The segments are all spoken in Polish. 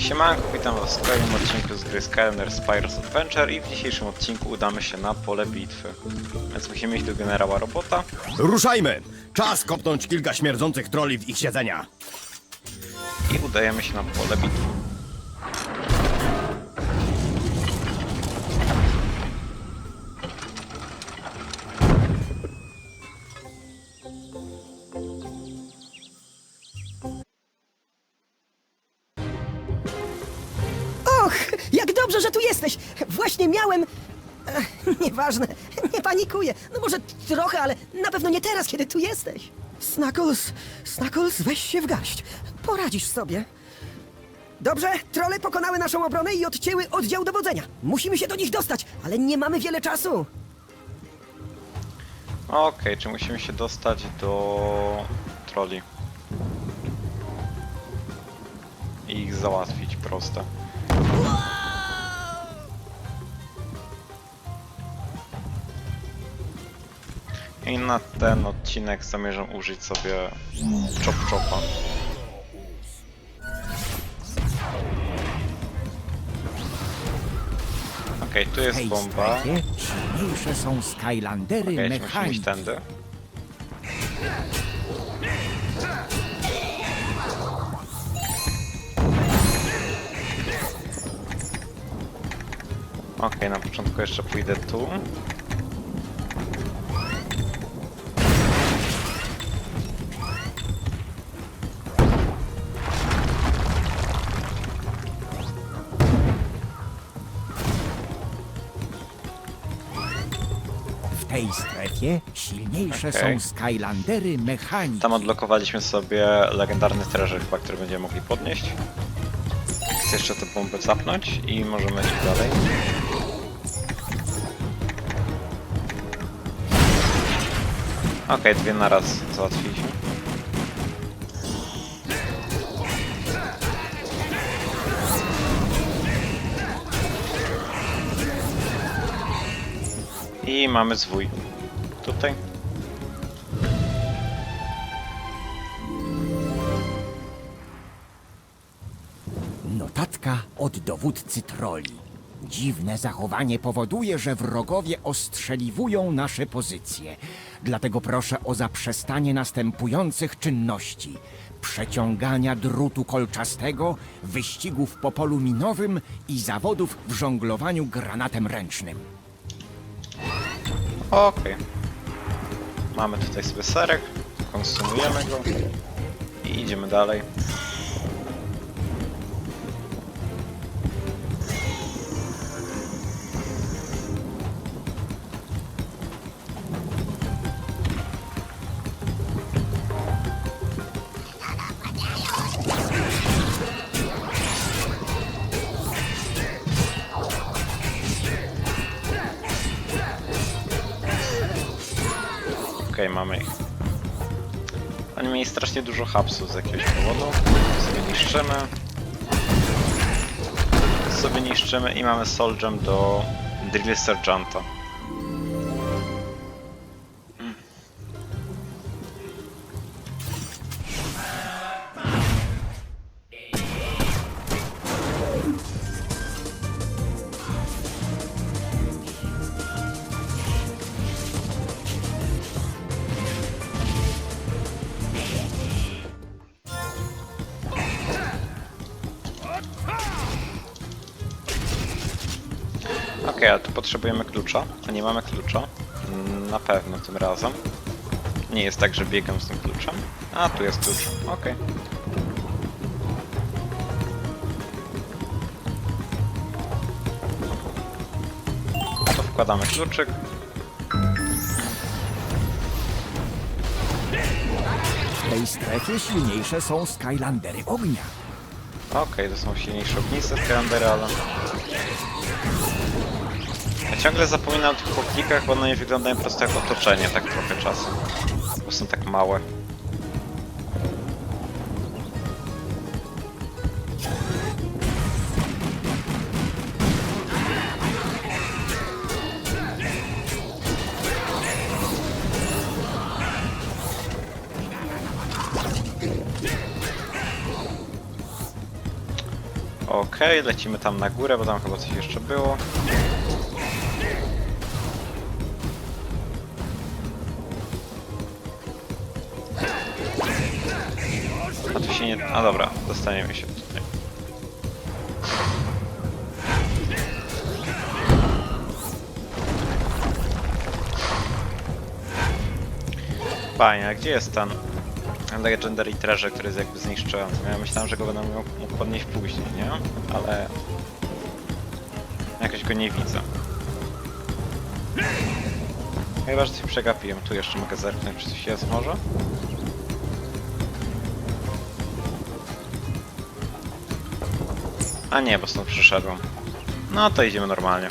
Siemanko, witam was w kolejnym odcinku z gry Skylander Spyro's Adventure i w dzisiejszym odcinku udamy się na pole bitwy. Więc musimy iść do generała robota. Ruszajmy! Czas kopnąć kilka śmierdzących troli w ich siedzenia. i udajemy się na pole bitwy. Nieważne, nie panikuję. No może trochę, ale na pewno nie teraz, kiedy tu jesteś. Snackles, Snackles, weź się w garść. Poradzisz sobie. Dobrze, trole pokonały naszą obronę i odcięły oddział dowodzenia. Musimy się do nich dostać, ale nie mamy wiele czasu. Okej, czy musimy się dostać do troli? I ich załatwić proste. I na ten odcinek zamierzam użyć sobie chop chopa. Okej, tu jest bomba. silniejsze są Skylandery musimy iść tędy? Okej, na początku jeszcze pójdę tu. Strefie silniejsze Okej. są Skylandery mechaniki. Tam odblokowaliśmy sobie legendarny treasure chyba, który będziemy mogli podnieść. Chcę jeszcze tę bombę zapnąć i możemy iść dalej. Okej, dwie na raz załatwiliśmy. I mamy zwój. Tutaj. Notatka od dowódcy troli. Dziwne zachowanie powoduje, że wrogowie ostrzeliwują nasze pozycje. Dlatego proszę o zaprzestanie następujących czynności: przeciągania drutu kolczastego, wyścigów po polu minowym i zawodów w żonglowaniu granatem ręcznym. Okej. Mamy tutaj sobie serek, konsumujemy go i idziemy dalej. Hapsów z jakiegoś powodu. Sobie niszczymy. Sobie niszczymy i mamy Soul Gem do Drill Sergeanta. Potrzebujemy klucza, a nie mamy klucza. Mm, Na pewno tym razem. Nie jest tak, że biegam z tym kluczem. A, tu jest klucz. Okej. To wkładamy kluczyk. W tej strefie silniejsze są Skylandery ognia. Okej, to są silniejsze ognisty Skylandery, ale... Ciągle zapominam o tych chłopnikach, bo one wyglądają po prostu jak otoczenie, tak trochę czasu. Bo są tak małe. Okej, okay, lecimy tam na górę, bo tam chyba coś jeszcze było. A dobra, dostaniemy się tutaj. Fajnie, a gdzie jest ten Legendary Treasure, który jest jakby zniszczony? Ja myślałem, że go będę mógł podnieść później, nie? Ale... Jakoś go nie widzę. Chyba, że coś przegapiłem. Tu jeszcze mogę zerknąć, czy coś jest może? A nie, bo stąd przyszedłem. No to idziemy normalnie.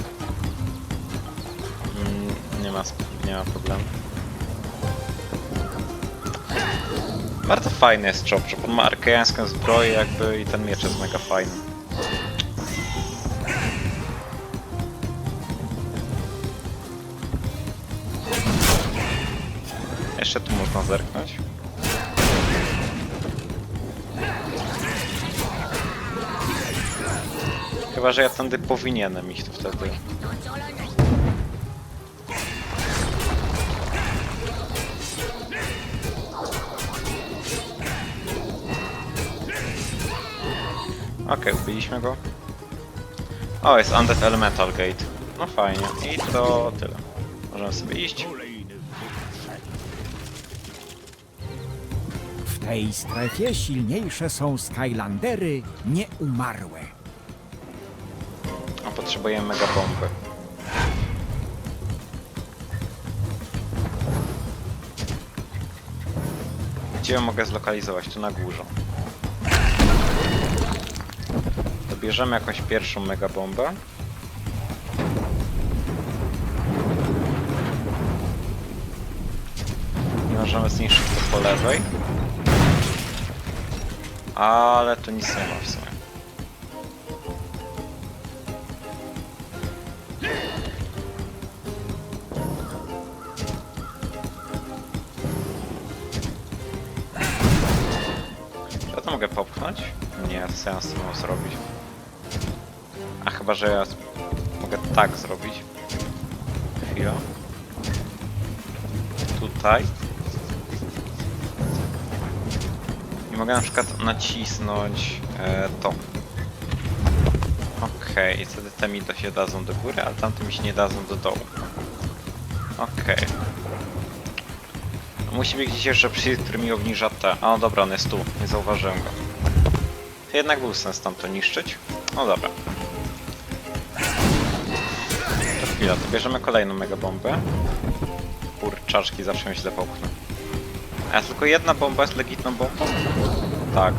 Mm, nie ma, nie ma problemu. Bardzo fajny jest Chop, Chop. On ma arkeańską zbroję jakby i ten miecz jest mega fajny. Jeszcze tu można zerknąć. Chyba, że ja tędy powinienem iść to wtedy. Okej, wbiliśmy go. O, jest Undead Elemental Gate. No fajnie. I to tyle. Możemy sobie iść. W tej strefie silniejsze są Skylandery nieumarłe. Potrzebujemy mega bomby. Gdzie ją mogę zlokalizować? Tu na górze. Dobierzemy jakąś pierwszą mega bombę. I możemy zniszczyć to po lewej. Ale tu nic nie ma w sumie. Mogę popchnąć? Nie, tym mam zrobić? A chyba, że ja mogę tak zrobić. Chwila. Tutaj. I mogę na przykład nacisnąć e, to. Okej, i wtedy te mi to się dadzą do góry, ale tamte mi się nie dadzą do dołu. Okej. Musi być gdzieś jeszcze przycisk, który mi obniża te... A no dobra, on jest tu, nie zauważyłem go. Jednak był sens tam to niszczyć. No dobra. To chwila, to bierzemy kolejną mega bombę. Kurczaczki zawsze ją źle popchnę. A tylko jedna bomba jest legitną bombą? Tak.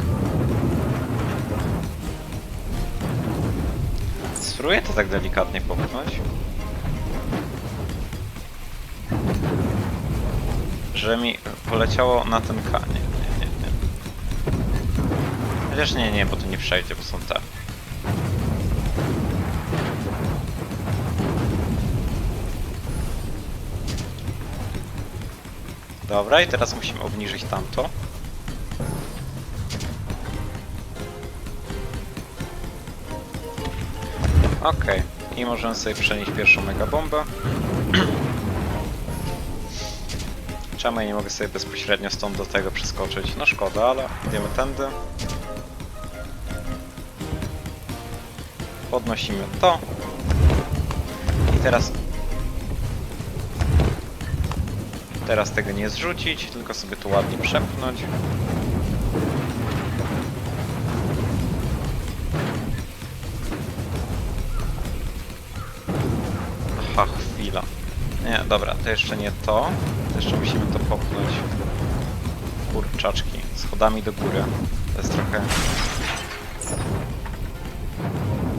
Spróbuję to tak delikatnie popchnąć. Że mi poleciało na ten K. Nie, nie, nie, nie. Chociaż nie, nie, bo to nie przejdzie, bo są te. Dobra, i teraz musimy obniżyć tamto. Okej, i możemy sobie przenieść pierwszą megabombę. Czemu ja nie mogę sobie bezpośrednio stąd do tego przeskoczyć? No szkoda, ale idziemy tędy. Podnosimy to. I teraz... Teraz tego nie zrzucić, tylko sobie tu ładnie przepchnąć. Aha, chwila. Nie, dobra, to jeszcze nie to. Jeszcze musimy to popchnąć. Kurczaczki. Schodami do góry. To jest trochę...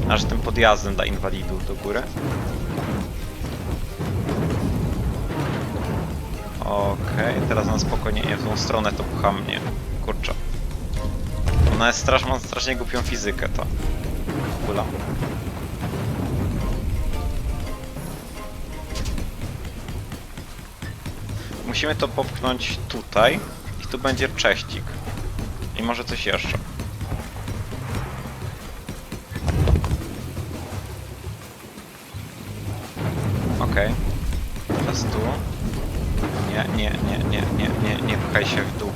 Aż tym podjazdem dla inwalidów do góry. Okej, teraz na spokojnie nie w tą stronę to pcha mnie. Kurczę. Ona jest strasz, ma strasznie głupią fizykę to. Kula. musimy to popchnąć tutaj i tu będzie cześcik. I może coś jeszcze. Okej. Okay. Teraz tu. Nie, nie, nie, nie, nie, nie, nie pchaj się w dół.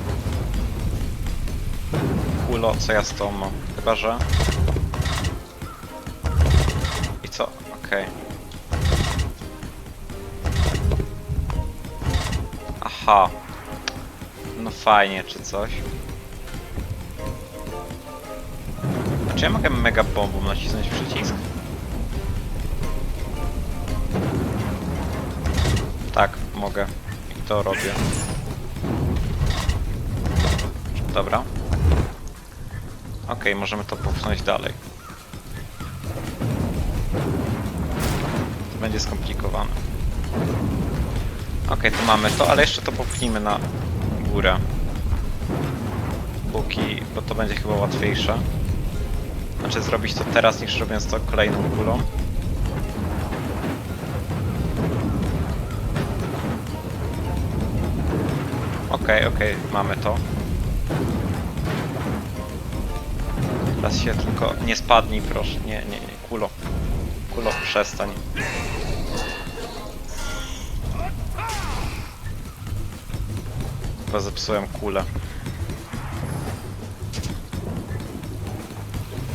Kulo, co ja z tą? Chyba, że... I co? Okej. Okay. Aha. No fajnie, czy coś. Czy ja mogę mega bombą nacisnąć przycisk? Tak, mogę. I to robię. Dobra. Okej, możemy to popchnąć dalej. To będzie skomplikowane. Okej, tu mamy to, ale jeszcze to popchnijmy na górę. Póki, bo to będzie chyba łatwiejsze. Znaczy zrobić to teraz niż robiąc to kolejną kulą. Okej, okej, mamy to. Teraz się tylko nie spadnij, proszę. Nie, nie, nie, kulo. Kulo, przestań. Chyba zepsułem kulę.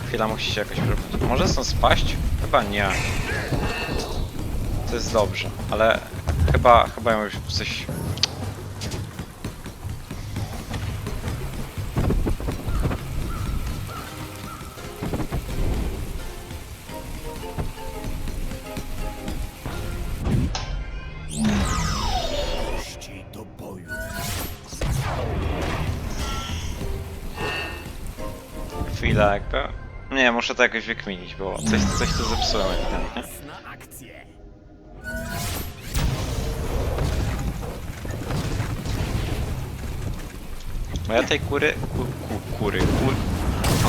Chwila musi się jakoś. Może stąd spaść? Chyba nie. To jest dobrze, ale chyba, chyba ją coś... muszę to jakoś wykminić, bo coś, coś tu zepsułem ewidentnie. Bo ja tej kury... Ku, ku, kury... Kur...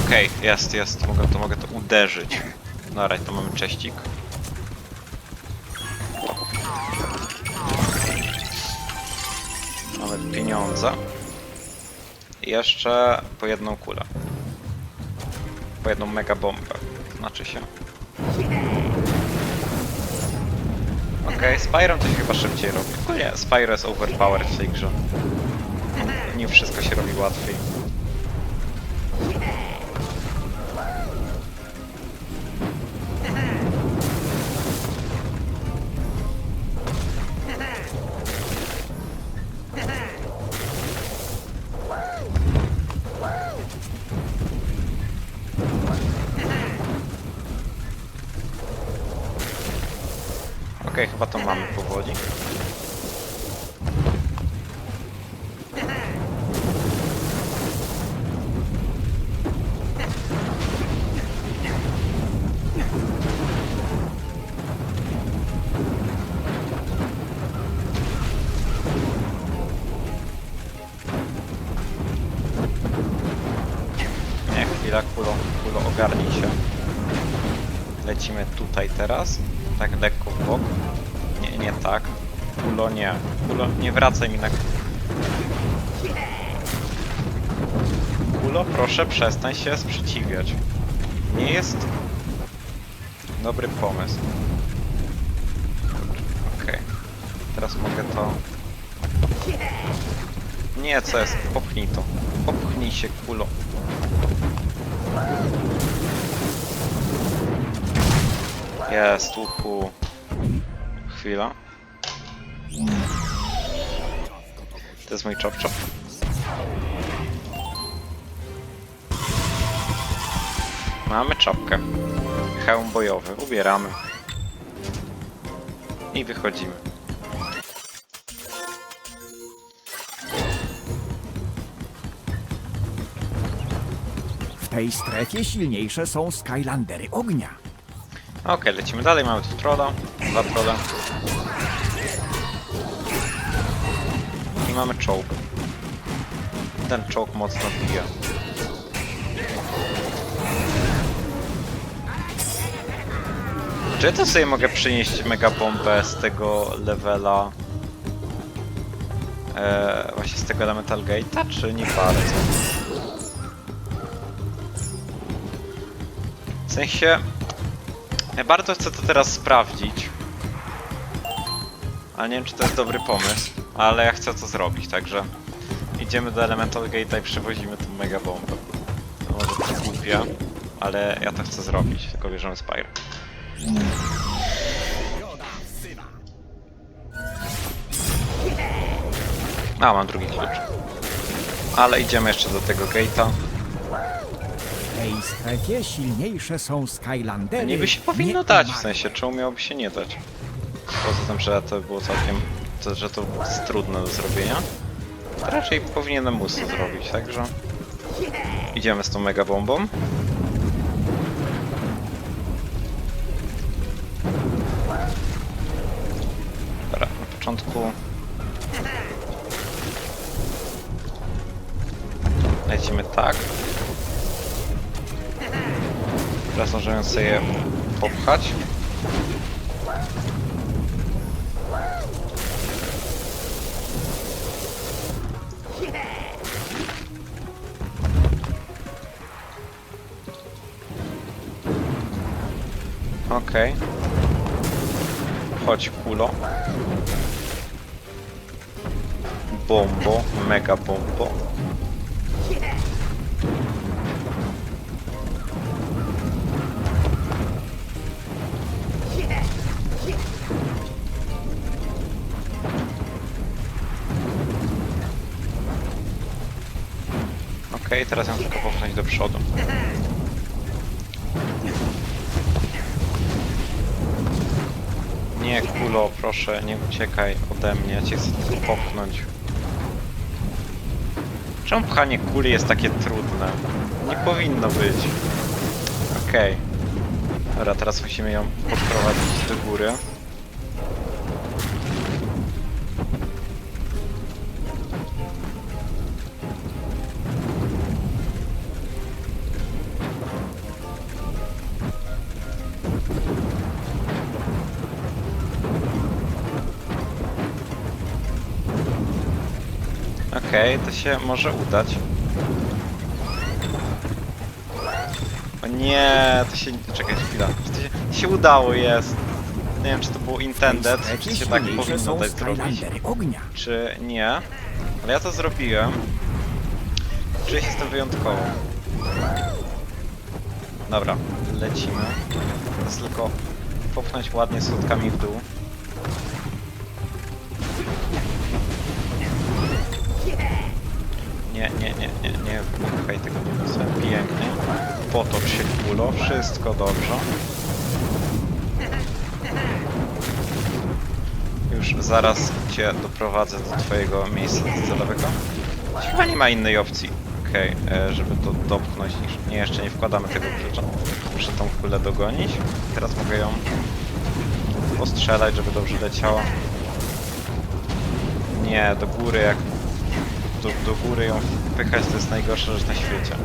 Okej, jest, jest. Mogę to, mogę to uderzyć. Dobra, to mamy cześcik. Mamy pieniądze. I jeszcze po jedną kulę. Po jedną mega bombę. Znaczy się. Okej, Spyro to się chyba szybciej robi. No nie, Spyro jest overpowered w tej grze. Nie wszystko się robi łatwiej. Okej, chyba to mamy powoli. Nie, chwila, kulo, kulo, ogarnij się. Lecimy tutaj teraz. Tak Kulo, nie. Kulo, nie wracaj mi na... Kulo, proszę przestań się sprzeciwiać. Nie jest dobry pomysł. Okej. Teraz mogę to... Nie, co jest? Popchnij to. Popchnij się, kulo. Jest, uhu. Chwila. To jest mój chop chop. Mamy czapkę. Hełm bojowy. Ubieramy. I wychodzimy. W tej strefie silniejsze są Skylandery ognia. Okej, lecimy dalej. Mamy tu trolla. Dwa trolle. Czołg. Ten czołg mocno bije. Czy ja to sobie mogę przynieść mega bombę z tego levela? E, właśnie z tego Elemental Gate'a, czy nie bardzo? W sensie... Ja bardzo chcę to teraz sprawdzić. Ale nie wiem, czy to jest dobry pomysł. Ale chcę to zrobić, także... Idziemy do Elemental Gate'a i przewozimy tą mega bombę. To może być głupie, ale ja to chcę zrobić, tylko bierzemy Spire. A, mam drugi klucz. Ale idziemy jeszcze do tego gate'a. W tej strefie silniejsze są Skylandery. Niby się powinno dać, w sensie, czemu miałoby się nie dać? Poza tym, że to było całkiem... To, że to jest trudne do zrobienia. Raczej powinienem móc zrobić, także... Idziemy z tą mega bombą. Dobra, na początku... Lecimy tak. Teraz możemy sobie popchać. Okej. Chodź kulo. Bombo, mega bombo. Okej, teraz ją tylko popchnąć do przodu. Nie, kulo, proszę, nie uciekaj ode mnie, ja cię chcę tylko popchnąć. Czemu pchanie kuli jest takie trudne? Nie powinno być. Okej. Dobra, teraz musimy ją podprowadzić do góry. Okej, to się może udać. O nie, to się... Czekaj chwila. To się, to się udało, jest. Nie wiem, czy to było tej intended, czy się tak powinno dać zrobić, czy nie. Ale ja to zrobiłem. Czuję się z tym wyjątkowo. Dobra, lecimy. Teraz tylko popchnąć ładnie schodkami w dół. Potocz się kulo, wszystko dobrze. Już zaraz cię doprowadzę do twojego miejsca docelowego. Chyba nie ma innej opcji. Okej, e, żeby to dopchnąć niż... Nie, jeszcze nie wkładamy tego klucza. Muszę tą kulę dogonić. Teraz mogę ją postrzelać, żeby dobrze leciała. Nie, do góry jak... Do, do góry ją wpychać to jest najgorsza rzecz na świecie.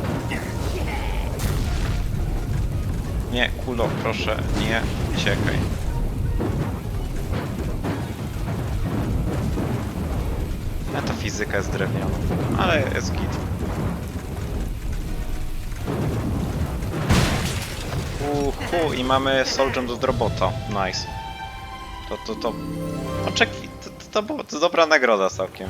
Nie, kulo, proszę, nie uciekaj. A to fizyka jest drewniana, ale jest git. Uhu, i mamy Gem do robota. Nice. To, to, to... Oczeki... To, to, to, było, to dobra nagroda całkiem.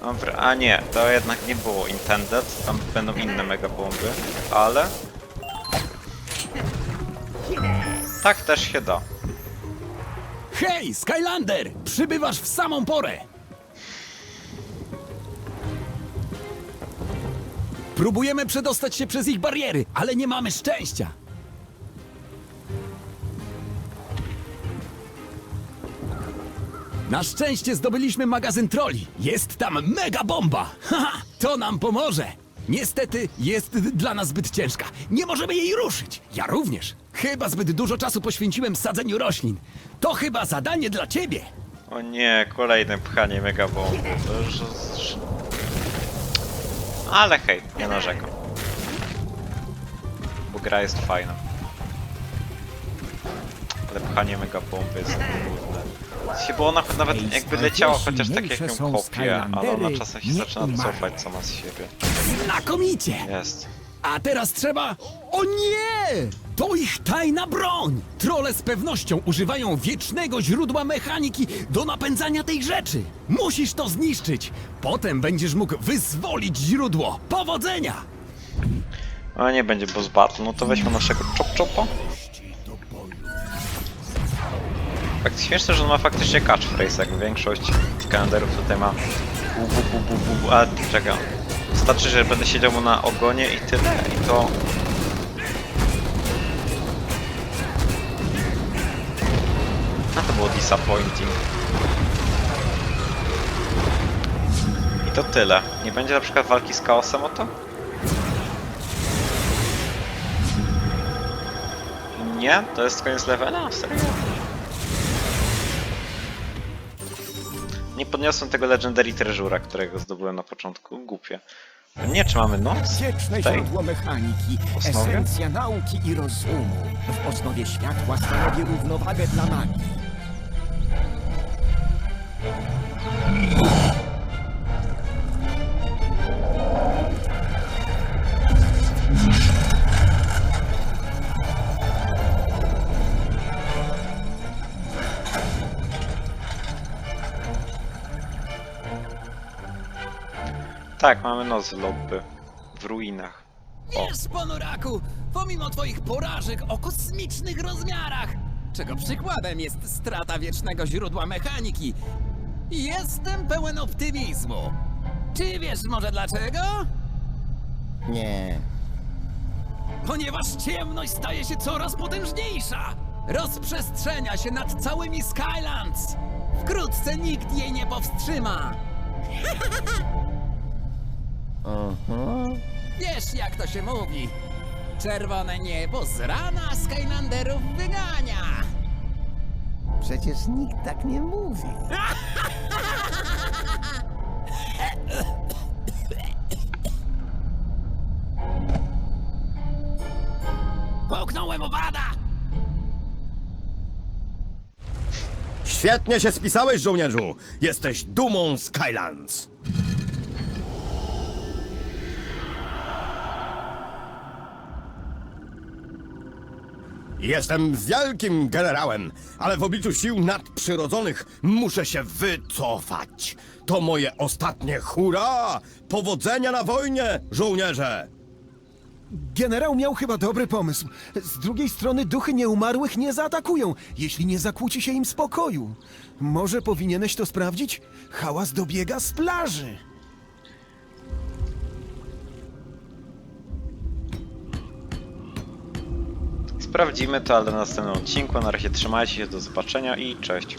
Dobra, a nie, to jednak nie było intended, tam będą inne mega bomby, ale... Tak też się da. Hej, Skylander! Przybywasz w samą porę! Próbujemy przedostać się przez ich bariery, ale nie mamy szczęścia. Na szczęście zdobyliśmy magazyn troli. Jest tam mega bomba! Haha, to nam pomoże! Niestety jest dla nas zbyt ciężka. Nie możemy jej ruszyć. Ja również. Chyba zbyt dużo czasu poświęciłem sadzeniu roślin. To chyba zadanie dla ciebie. O nie, kolejne pchanie mega bomby. To już... Ale hej, nie narzekam. Bo gra jest fajna. Ale pchanie mega bomby jest trudne. Się, bo ona nawet jakby leciała chociaż tak jak ją kopię, ale ona czasem się zaczyna cofać sama z siebie. Znakomicie! Jest. A teraz trzeba. O nie! To ich tajna broń! Trole z pewnością używają wiecznego źródła mechaniki do napędzania tej rzeczy. Musisz to zniszczyć. Potem będziesz mógł wyzwolić źródło. Powodzenia! A nie będzie boss battle, no to weźmy naszego chop chopa. Fakt śmieszne, że on ma faktycznie catchphrase, jak większość kalendarów tutaj ma bu, bu, bu, bu, bu, bu. a czekaj. Wystarczy, że będę siedział mu na ogonie i tyle, i to... A to było disappointing. I to tyle. Nie będzie na przykład walki z chaosem o to? Nie? To jest koniec levela? Serio? Nie podniosłem tego Legendary Treasure'a, którego zdobyłem na początku. Głupie. Nie, czy mamy noc? Wieczne Tutaj? źródło mechaniki, Osnowie? esencja nauki i rozumu. W osnowie światła stanowi równowagę dla magii. Tak, mamy noc lobby. W ruinach. Wiesz, ponuraku, pomimo twoich porażek o kosmicznych rozmiarach, czego przykładem jest strata wiecznego źródła mechaniki, jestem pełen optymizmu. Czy wiesz może dlaczego? Nie. Ponieważ ciemność staje się coraz potężniejsza. Rozprzestrzenia się nad całymi Skylands. Wkrótce nikt jej nie powstrzyma. Wiesz, jak to się mówi. Czerwone niebo z rana Skylanderów wygania. Przecież nikt tak nie mówi. Połknąłem owada! Świetnie się spisałeś, żołnierzu! Jesteś dumą Skylands! Jestem wielkim generałem, ale w obliczu sił nadprzyrodzonych muszę się wycofać. To moje ostatnie hurra! Powodzenia na wojnie, żołnierze! Generał miał chyba dobry pomysł. Z drugiej strony duchy nieumarłych nie zaatakują, jeśli nie zakłóci się im spokoju. Może powinieneś to sprawdzić? Hałas dobiega z plaży. Sprawdzimy to, ale na następnym odcinku. Na razie trzymajcie się, do zobaczenia i cześć.